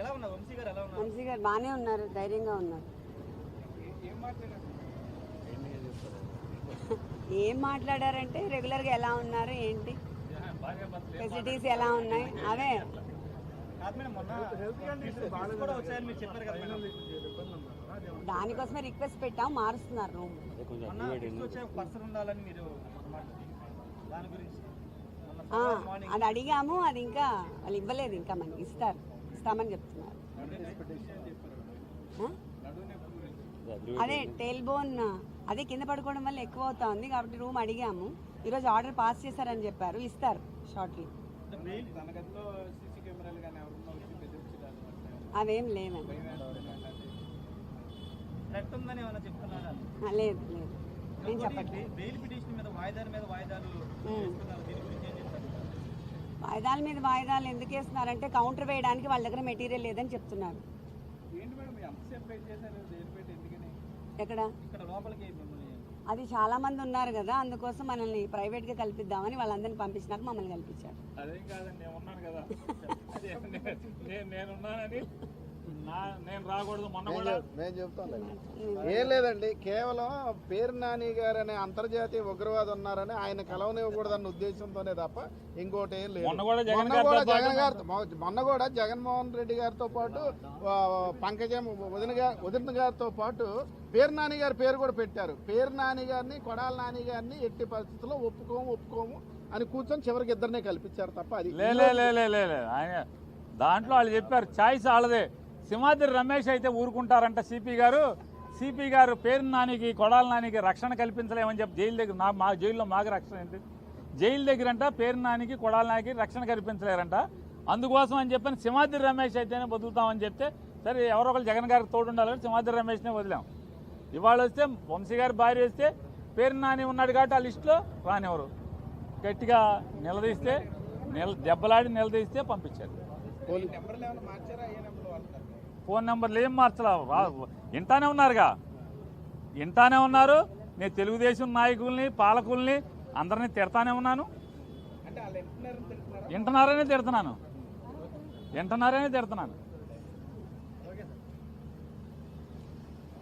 ఎలా ఉన్నారు? వంశీ గారు ఎలా ఉన్నారు? వంశీ గారు బాగానే ఉన్నారు ధైర్యంగా ఉన్నారు. ఏం మాట్లాడారంటే రెగ్యులర్గా ఎలా ఉన్నారు ఏంటి? ఫెసిలిటీస్ ఎలా ఉన్నాయి? అవే. దానికోసమే రిక్వెస్ట్ పెట్టాం మారుస్తున్నారు రూమ్ అది అడిగాము అది ఇంకా వాళ్ళు ఇవ్వలేదు ఇంకా మనకి ఇస్తారు. ఇస్తామని చెప్తున్నారు? అదే టేల్ బోన్ అదే కింద పడుకోవడం వల్ల ఎక్కువ అవుతా ఉంది కాబట్టి రూమ్ అడిగాము. ఈరోజు ఆర్డర్ పాస్ చేశారని చెప్పారు. ఇస్తారు షార్ట్లీ. అవేం లేవండి. లేదు లేదు. నేను చెప్పట్లేదు బెయిల్ పిటిషన్ మీద వాయిదాల మీద వాయిదాలు వేస్తున్నారు దీని గురించి ఏం చెప్తారు వాయిదాల మీద వాయిదాలు ఎందుకు వేస్తున్నారంటే కౌంటర్ వేయడానికి వాళ్ళ దగ్గర మెటీరియల్ లేదని చెప్తున్నారు. ఎక్కడ? అది చాలా మంది ఉన్నారు కదా అందుకోసం మనల్ని ప్రైవేట్గా కల్పిద్దామని వాళ్ళందరినీ పంపించినాక మమ్మల్ని కల్పించారు. అదేం కాదండి కదా? నేను నేనున్నానని నా నేను రాకూడదు మొన్న కూడా నేను చెప్తాను ఏం లేదండి కేవలం పేరు నాని గారు అనే అంతర్జాతీయ ఉగ్రవాది ఉన్నారని ఆయన కలవనివ్వకూడదన్న ఉద్దేశంతోనే తప్ప ఇంకోటి ఏం లేదు. మొన్న కూడా జగన్ మొన్న గారితో కూడా పాటు జగన్ గారితో మొ- మొన్న కూడా జగన్మోహన్ రెడ్డి గారితో పాటు పంకజం వదిన గారి వదిన గారితో పాటు పేరు నాని గారి పేరు కూడా పెట్టారు. పేరు నాని గారిని కొడాల నాని గారిని ఎట్టి పరిస్థితుల్లో ఒప్పుకోము ఒప్పుకోము అని కూర్చొని చివరికి ఇద్దరినే కల్పించారు తప్ప అది లే లే లే లే లే లే. ఆయన దాంట్లో వాళ్ళు చెప్పారు ఛాయిస్ వాళ్ళదే. సింహాద్రి రమేష్ అయితే ఊరుకుంటారంట సిపి గారు. సిపి గారు పేరు నానికి కొడాల నానికి రక్షణ కల్పించలేమని చెప్పి జైలు దగ్గర నా మా జైల్లో మాకు రక్షణ ఏంటి? జైలు దగ్గర అంట పేరు నానికి కొడాల నానికి రక్షణ కల్పించలేరంట. అందుకోసం అని చెప్పని సింహాద్రి రమేష్ అయితేనే వదులుతామని చెప్తే సరే ఎవరో ఒకరు జగన్ గారికి తోడు ఉండాలని సింహాద్రి రమేష్నే వదిలాం. ఇవాళ వస్తే వంశీ గారి భార్య వస్తే పేరు నాని ఉన్నాడు కాబట్టి ఆ లిస్టులో రానివ్వరు. గట్టిగా నిలదీస్తే నిల దెబ్బలాడి నిలదీస్తే పంపించారు. ఫోన్ నెంబర్లు ఏం మార్చలా? వింటానే ఉన్నారుగా. వింటానే ఉన్నారు. నేను తెలుగుదేశం నాయకుల్ని పాలకుల్ని అందరినీ తిడతానే ఉన్నాను. వింటున్నారనే తిడుతున్నాను. వింటున్నారనే తిడుతున్నాను.